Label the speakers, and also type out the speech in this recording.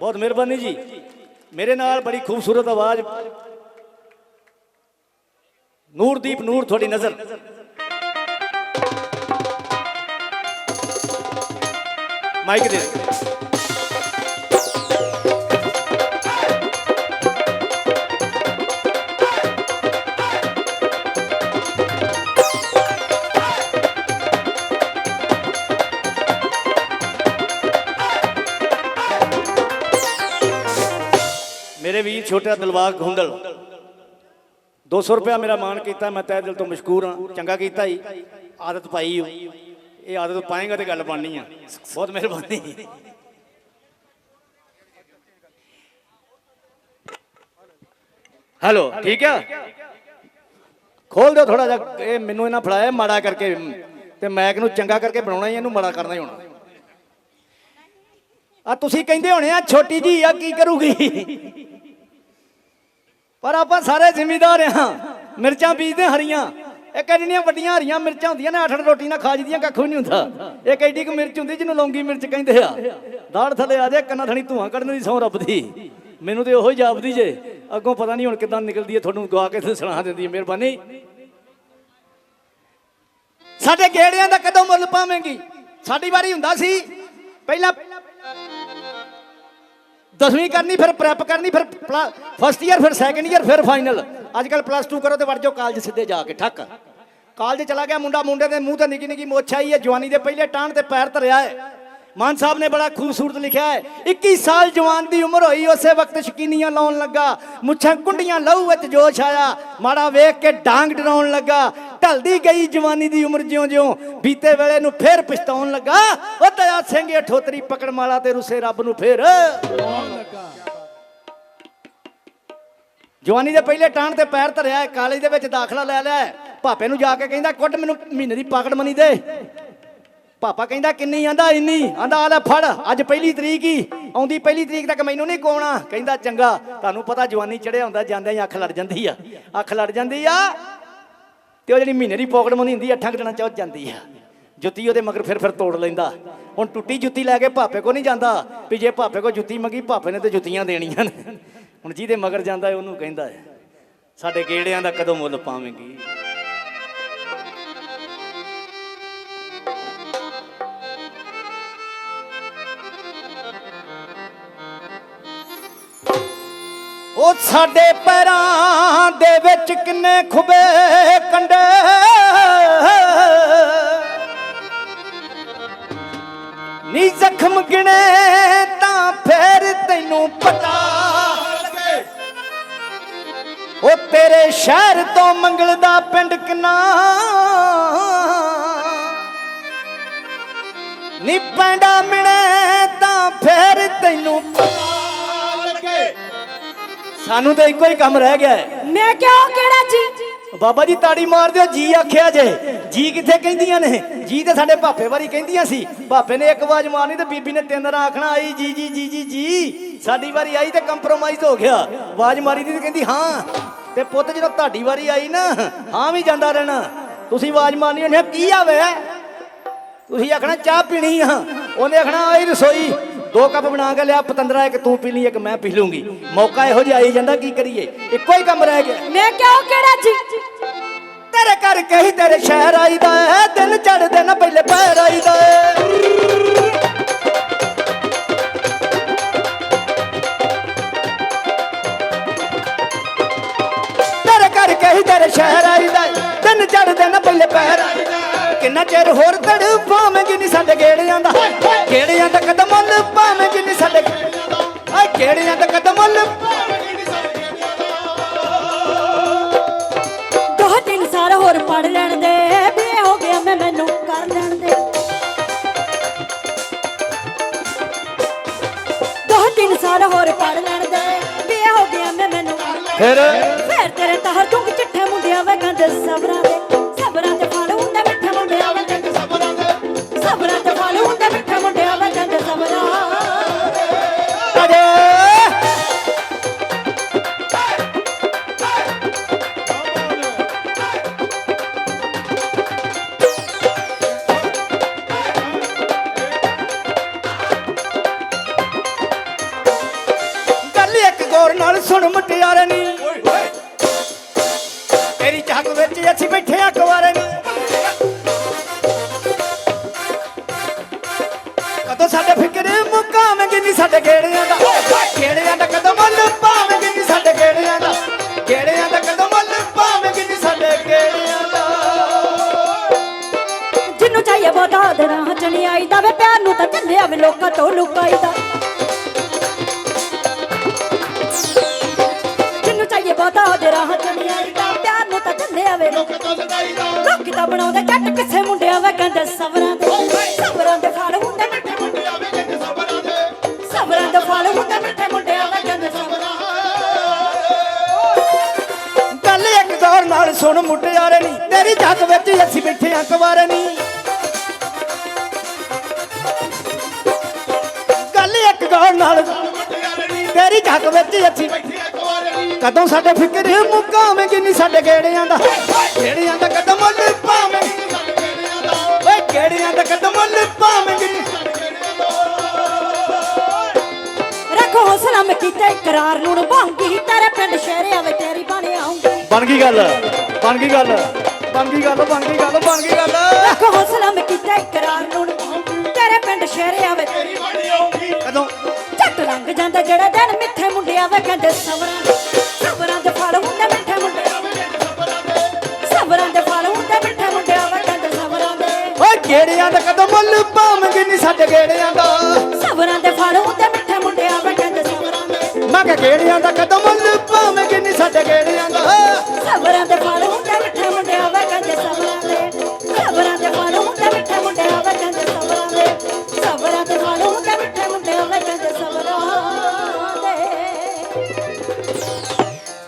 Speaker 1: ਬਹੁਤ ਮਿਹਰਬਾਨੀ ਜੀ। ਮੇਰੇ ਨਾਲ ਬੜੀ ਖੂਬਸੂਰਤ ਆਵਾਜ਼। ਨੂਰਦੀਪ ਨੂਰ ਤੁਹਾਡੀ ਨਜ਼ਰ। ਮਾਈਕ ਦੇ ਮੇਰੇ ਵੀਰ ਛੋਟਾ ਦਿਲਬਾਗ ਹੁੰਦਲ 200 ਰੁਪਇਆ ਮੇਰਾ ਮਾਣ ਕੀਤਾ, ਮੈਂ ਤਹਿ ਦਿਲ ਤੋਂ ਮਸ਼ਕੂਰ ਹਾਂ, ਚੰਗਾ ਕੀਤਾ ਜੀ। ਆਦਤ ਪਾਈ ਹੋ ਇਹ ਆਦਤ ਪਾਏਗਾ ਤੇ ਗੱਲ ਬਣਨੀ ਆ। ਬਹੁਤ ਮਿਹਰਬਾਨੀ। ਹੈਲੋ, ਠੀਕ ਆ? ਖੋਲ ਦਿਓ ਥੋੜਾ ਜਿਹਾ। ਇਹ ਮੈਨੂੰ ਇਹਨਾਂ ਫੜਾਇਆ ਮਾੜਾ ਕਰਕੇ, ਤੇ ਮੈਕ ਨੂੰ ਚੰਗਾ ਕਰਕੇ ਬਣਾਉਣਾ ਹੀ ਇਹਨੂੰ ਮਾੜਾ ਕਰਨਾ ਹੀ ਹੋਣਾ। ਆ ਤੁਸੀਂ ਕਹਿੰਦੇ ਹੋਣੇ ਆ, ਛੋਟੀ ਜੀ ਆ ਕੀ ਕਰੂਗੀ? ਪਰ ਆਪਾਂ ਸਾਰੇ ਜ਼ਿਮੀਦਾਰ ਆ ਮਿਰਚਾਂ ਬੀਜਦੇ ਹਰੀਆਂ। ਇੱਕ ਜਿਹੜੀਆਂ ਵੱਡੀਆਂ ਹਰੀਆਂ ਮਿਰਚਾਂ ਹੁੰਦੀਆਂ ਨੇ ਅੱਠ ਅੱਠ ਰੋਟੀ ਨਾਲ ਖਾ ਜਦੀਆਂ, ਕੱਖ ਵੀ ਨਹੀਂ ਹੁੰਦਾ। ਇੱਕ ਐਡੀ ਕੁ ਮਿਰਚ ਹੁੰਦੀ ਜਿਹਨੂੰ ਲੌਂਗੀ ਮਿਰਚ ਕਹਿੰਦੇ ਆ। ਦਾੜ ਥੱਲੇ ਆ ਜੇ ਕੰਨਾਂ ਥਣੀ ਧੂਆਂ ਕੱਢਣ ਦੀ ਸੌਂ ਰੱਬ ਦੀ ਮੈਨੂੰ ਤੇ ਉਹੀ ਜਾਪਦੀ ਜੇ। ਅੱਗੋਂ ਪਤਾ ਨਹੀਂ ਹੁਣ ਕਿਦਾਂ ਨਿਕਲਦੀ ਹੈ, ਤੁਹਾਨੂੰ ਗਵਾ ਕੇ ਤੇ ਸੁਣਾ ਦਿੰਦੀ ਹੈ ਮਿਹਰਬਾਨੀ। ਸਾਡੇ ਗੇੜਿਆਂ ਦਾ ਕਦੋਂ ਮੁੱਲ ਪਾਵੇਂਗੀ? ਸਾਡੀ ਵਾਰੀ ਹੁੰਦਾ ਸੀ, ਪਹਿਲਾਂ ਦਸਵੀਂ ਕਰਨੀ, ਫਿਰ ਪ੍ਰੈਪ ਕਰਨੀ, ਫਿਰ ਫਸਟ ਈਅਰ ਫਿਰ ਸੈਕੰਡ ਈਅਰ ਫਿਰ ਫਾਈਨਲ ਅੱਜ ਕੱਲ ਪਲੱਸ 2 ਕਰੋ ਤੇ ਵੜ ਜਾਓ ਕਾਲਜ ਸਿੱਧੇ ਜਾ ਕੇ, ਠੱਕ। ਕਾਲਜ ਚਲਾ ਗਿਆ ਮੁੰਡਾ, ਮੁੰਡੇ ਦੇ ਮੂੰਹ ਤੇ ਨਿੱਕੀ ਨਿੱਕੀ ਮੁੱਛ ਆਈ ਹੈ, ਜਵਾਨੀ ਦੇ ਪਹਿਲੇ ਟਾਣ ਤੇ ਪੈਰ ਧਰਿਆ ਹੈ। ਮਾਨ ਸਾਹਿਬ ਨੇ ਬੜਾ ਖੂਬਸੂਰਤ ਲਿਖਿਆ ਹੈ 21 ਸਾਲ ਜਵਾਨ ਦੀ ਉਮਰ ਹੋਈ, ਉਸੇ ਵਕਤ ਸ਼ਕੀਨੀਆਂ ਲਾਉਣ ਲੱਗਾ, ਮੁੱਛਾਂ ਕੁੰਡੀਆਂ ਲਹੂ ਵਿੱਚ ਜੋਸ਼ ਆਇਆ, ਮਾੜਾ ਵੇਖ ਕੇ ਡਾਂਗ ਡਰਾਉਣ ਲੱਗਾ, ਢਲਦੀ ਗਈ ਜਵਾਨੀ ਦੀ ਉਮਰ ਜਿਉਂ-ਜਿਉਂ, ਬੀਤੇ ਵੇਲੇ ਨੂੰ ਫੇਰ ਪਛਤਾਉਣ ਲੱਗਾ, ਉਹ ਦਇਆ ਸਿੰਘ ਇਹ ਠੋਤਰੀ ਪਕੜ ਮਾਲਾ ਤੇ ਰੁਸੇ ਰੱਬ ਨੂੰ ਫੇਰ। ਜਵਾਨੀ ਦੇ ਪਹਿਲੇ ਟਾਣ ਤੇ ਪੈਰ ਧਰਿਆ ਕਾਲਜ ਦੇ ਵਿੱਚ ਦਾਖਲਾ ਲੈ ਲਿਆ ਭਾਪੇ ਨੂੰ ਜਾ ਕੇ ਕਹਿੰਦਾ, ਕੁੱਟ ਮੈਨੂੰ ਮਹੀਨੇ ਦੀ ਪਾਕਟ ਮਨੀ ਦੇ। ਪਾਪਾ ਕਹਿੰਦਾ ਕਿੰਨੀ ਆਂਦਾ ਇੰਨੀ, ਆਂਦਾ ਆ ਲੈ ਫੜ, ਅੱਜ ਪਹਿਲੀ ਤਰੀਕ ਹੀ, ਆਉਂਦੀ ਪਹਿਲੀ ਤਰੀਕ ਤੱਕ ਮੈਨੂੰ ਨਹੀਂ ਕੋਣਾ ਕਹਿੰਦਾ ਚੰਗਾ, ਤੁਹਾਨੂੰ ਪਤਾ ਜਵਾਨੀ ਚੜਿਆ ਹੁੰਦਾ, ਜਾਂਦਿਆਂ ਹੀ ਅੱਖ ਲੜ ਜਾਂਦੀ ਆ। ਅੱਖ ਲੜ ਜਾਂਦੀ ਆ, ਤੇ ਉਹ ਜਿਹੜੀ ਮਹੀਨੇ ਦੀ ਪਾਕਟ ਮਨੀ ਹੁੰਦੀ, ਅੱਠਾਂ ਕੁ ਦਿਨਾਂ ਚ ਉਹ ਜਾਂਦੀ ਆ। ਜੁੱਤੀ ਉਹਦੇ ਮਗਰ ਫਿਰ ਫਿਰ ਤੋੜ ਲੈਂਦਾ। ਹੁਣ ਟੁੱਟੀ ਜੁੱਤੀ ਲੈ ਕੇ ਭਾਪੇ ਕੋ ਨਹੀਂ ਜਾਂਦਾ, ਵੀ ਜੇ ਭਾਪੇ ਕੋ ਜੁੱਤੀ ਮੰਗੀ, ਭਾਪੇ ਨੇ ਤੇ ਜੁੱਤੀਆਂ ਦੇਣੀਆਂ ਨੇ। ਹੁਣ ਜਿਹਦੇ ਮਗਰ ਜਾਂਦਾ, ਉਹਨੂੰ ਕਹਿੰਦਾ ਸਾਡੇ ਗੇੜਿਆਂ ਦਾ ਕਦੋਂ ਮੁੱਲ ਪਾਵੇਂਗੀ? ਉਹ ਸਾਡੇ ਪੈਰਾਂ ਦੇ ਵਿੱਚ ਕਿੰਨੇ ਖੁਬੇ ਕੰਡੇ। ਨੀ ਜ਼ਖਮ ਗਿਣੇ ਤਾਂ ਫੇਰ ਤੈਨੂੰ ਪਤਾ ਲੱਗੇ। ਉਹ ਤੇਰੇ ਸ਼ਹਿਰ ਤੋਂ ਮੰਗਲ ਦਾ ਪਿੰਡ ਕਿੰਨਾ। ਨੀ ਪੈਂਡਾ ਮਿਣੇ ਤਾਂ ਫੇਰ ਤੈਨੂੰ ਪਤਾ ਸਾਨੂੰ ਤਾਂ ਇੱਕੋ ਹੀ ਕੰਮ ਰਹਿ ਗਿਆ ਹੈ।
Speaker 2: ਮੈਂ ਕਿਉਂ ਕਿਹੜਾ ਜੀ?
Speaker 1: ਬਾਬਾ ਜੀ ਤਾੜੀ ਮਾਰ ਦਿਓ ਜੀ ਆਖਿਆ ਜੇ। ਜੀ ਕਿੱਥੇ ਕਹਿੰਦੀਆਂ ਨੇ? ਜੀ ਤੇ ਸਾਡੇ ਭਾਪੇ ਵਾਰੀ ਕਹਿੰਦੀਆਂ ਸੀ। ਭਾਪੇ ਨੇ ਇੱਕ ਆਵਾਜ਼ ਮਾਰਨੀ ਤੇ ਬੀਬੀ ਨੇ ਤਿੰਨ ਰਾਂ ਆਖਣਾ ਆਈ ਜੀ ਜੀ ਜੀ ਜੀ ਜੀ। ਸਾਡੀ ਵਾਰੀ ਆਈ ਤੇ ਕੰਪਰੋਮਾਈਜ਼ ਹੋ ਗਿਆ। ਆਵਾਜ਼ ਮਾਰੀ ਦੀ ਤੇ ਕਹਿੰਦੀ ਹਾਂ। ਤੇ ਪੁੱਤ ਜਦੋਂ ਤੁਹਾਡੀ ਵਾਰੀ ਆਈ ਨਾ ਹਾਂ ਵੀ ਜਾਂਦਾ ਰਹਿਣਾ। ਤੁਸੀਂ ਆਵਾਜ਼ ਮਾਰਨੀ ਉਹਨੇ ਕੀ ਆਵੇ ਤੁਸੀਂ ਆਖਣਾ ਚਾਹ ਪੀਣੀ ਆ। ਉਹਨੇ ਆਖਣਾ ਆਈ ਰਸੋਈ। ਦੋ ਕੱਪ ਬਣਾ ਕੇ ਲਿਆ ਪਤੰਦਰਾ ਇੱਕ ਤੂੰ ਪੀ ਲਈ ਇੱਕ ਮੈਂ ਪੀ ਲੂੰਗੀ। ਮੌਕਾ ਇਹੋ ਜਿਹਾ ਆਈ ਜਾਂਦਾ ਕੀ ਕਰੀਏ? ਇੱਕੋ ਹੀ ਕੰਮ ਰਹਿ ਗਿਆ।
Speaker 2: ਮੈਂ ਕਿਉਂ ਕਿਹੜਾ ਜੀ?
Speaker 1: ਤੇਰੇ ਕਰਕੇ ਹੀ ਤੇਰੇ ਸ਼ਹਿਰ ਆਈਦਾ ਹੈ ਦਿਨ ਚੜਦੇ ਨਾ ਪਹਿਲੇ ਪੈਰ ਆਈਦਾ ਹੈ ਤੇਰੇ ਕਰਕੇ ਹੀ ਤੇਰੇ ਸ਼ਹਿਰ ਆਈਦਾ ਦਿਨ ਚੜਦੇ ਨਾ ਪਹਿਲੇ ਪੈਰ। ਕਿੰਨਾ ਚਿਰ ਹੋਰ ਤੜ ਪਾਵੇਂਗੀ ਨਹੀਂ ਸਾਡੇ ਗੇੜਿਆਂ ਦੋ
Speaker 2: ਸਾਲ ਹੋਰ ਪੜ ਲੈਣ ਦੇ ਬੇ ਹੋ ਗਿਆ ਮੈਂ ਮੈਨੂੰ
Speaker 1: ਫਿਰ
Speaker 2: ਦੇ। ਫਿਰ ਤੇਰੇ ਤਾਹਰ ਤੂੰ ਚਿੱਠੇ ਮੁੰਡਿਆਂ ਵੇ ਗੰਦੇ ਸਬਰਾਂ ਦੇ
Speaker 1: ਤੇਰੀ ਝਾਕ ਵਿੱਚ ਅਸੀਂ ਬੈਠੇ ਆ ਕੁਵਾਰੇ ਨੀ। ਕਦੋਂ ਸਾਡੇ ਫਿਕਰ ਮੁਕਾਵੇਂਗੇ ਨੀ ਸਾਡੇ ਗੇੜਿਆਂ ਦਾ? ਗੇੜਿਆਂ ਦਾ ਕਦੋਂ ਮੁੱਲ ਪਾਵੇਂਗੇ ਨੀ ਸਾਡੇ ਗੇੜਿਆਂ ਦਾ? ਗੇੜਿਆਂ ਦਾ ਕਦੋਂ ਮੁੱਲ ਪਾਵੇਂਗੇ ਨੀ ਸਾਡੇ ਗੇੜਿਆਂ ਦਾ?
Speaker 2: ਜਿੰਨੂੰ ਚਾਹੀਏ ਬਹੁਤਾ ਦਰਾਂ ਚਣੀ ਆਈਦਾ ਵੇ, ਪਿਆਰ ਨੂੰ ਤਾਂ ਚੱਲਿਆ ਵੇ, ਲੋਕਾਂ ਤੋਂ ਲੁਕਾਈਦਾ। ਬਣਾਉਂਦੇ ਜੱਟ ਕਿਸੇ ਮੁੰਡਿਆਂ ਵੇ ਕਹਿੰਦੇ ਸਬਰਾਂ ਦੇ ਸਬਰਾਂ ਦੇ ਫਲ ਹੁੰਦੇ ਮਿੱਠੇ ਸਬਰਾਂ ਦੇ। ਫਲ ਹੁੰਦੇ ਮਿੱਠੇ ਮੁੰਡਿਆਂ ਵੇ ਕਹਿੰਦੇ ਸਬਰਾਂ
Speaker 1: ਗੱਲ ਇੱਕ ਗੌਰ ਨਾਲ ਸੁਣ ਮੁਟਿਆਰੇ ਨੀ, ਤੇਰੀ ਝਾਕ ਵਿੱਚ ਅਸੀਂ ਬੈਠੇ ਆ, ਕੁਵਾਰੇ ਨੀ। ਗੱਲ ਇੱਕ ਗੌਰ ਨਾਲ, ਤੇਰੀ ਝਾਕ ਵਿੱਚ ਅਸੀਂ ਕਦੋਂ ਸਾਡੇ ਫਿਕਰ ਮੁਕਾਵੇਂਗੇ ਨੀ ਸਾਡੇ ਗੇੜਿਆਂ ਦਾ? ਗੇੜਿਆਂ ਦਾ ਕਦਮ ਮੁੱਲ ਪਾਵੇਂਗੇ ਓਏ ਗੇੜਿਆਂ ਦਾ ਕਦਮ ਮੁੱਲ ਪਾਵੇਂਗੇ ਨੀ
Speaker 2: ਰੱਖੋ ਹੌਸਲਾ ਮੈਂ ਕੀਤਾ ਇਕਰਾਰ ਨੂੰ ਨਿਭਾਉਂਗੀ ਤੇਰੇ ਪਿੰਡ ਸ਼ਹਿਰੇ ਆਵੇ ਤੇਰੀ ਬਣ ਆਉਂਗੀ।
Speaker 1: ਬਣ ਗਈ ਗੱਲ ਬਣ ਗਈ ਗੱਲ ਬਣ ਗਈ ਗੱਲ ਬਣ ਗਈ ਗੱਲ ਬਣ ਗਈ ਗੱਲ।
Speaker 2: ਰੱਖੋ ਹੌਸਲਾ ਮੈਂ ਕੀਤਾ ਇਕਰਾਰ ਨੂੰ ਨਿਭਾਉਂਗੀ ਤੇਰੇ ਪਿੰਡ ਸ਼ਹਿਰੇ ਆਵੇ ਤੇਰੀ
Speaker 1: ਕਦੋਂ?
Speaker 2: ਝੱਟ ਲੰਘ ਜਾਂਦਾ ਜਿਹੜਾ ਦਿਨ ਮਿੱਠੇ ਮੁੰਡੇ ਆਵੇ ਕਹਿੰਦੇ ਸਬਰਾਂ ਕਿਹੜਿਆਂ ਦਾ
Speaker 1: ਕਦਮ ਵੱਲ ਪਾਵਾਂਗੇ ਨਹੀਂ ਸਾਡੇ ਗੇੜਿਆਂ ਦਾ?
Speaker 2: ਸਬਰਾਂ ਦੇ ਫੜ ਉੱਤੇ ਮਿੱਠੇ ਮੁੰਡਿਆਂ ਬੈਠੇ ਦੇ ਸਬਰਾਂ
Speaker 1: ਮੈਂ ਕਿਹਾ ਕਿਹੜਿਆਂ ਦਾ ਕਦਮ ਵੱਲ ਪਾਵਾਂਗੇ ਨਹੀਂ ਸਾਡੇ ਗੇੜਿਆਂ ਦਾ? ਸਬਰਾਂ ਦੇ ਫੜ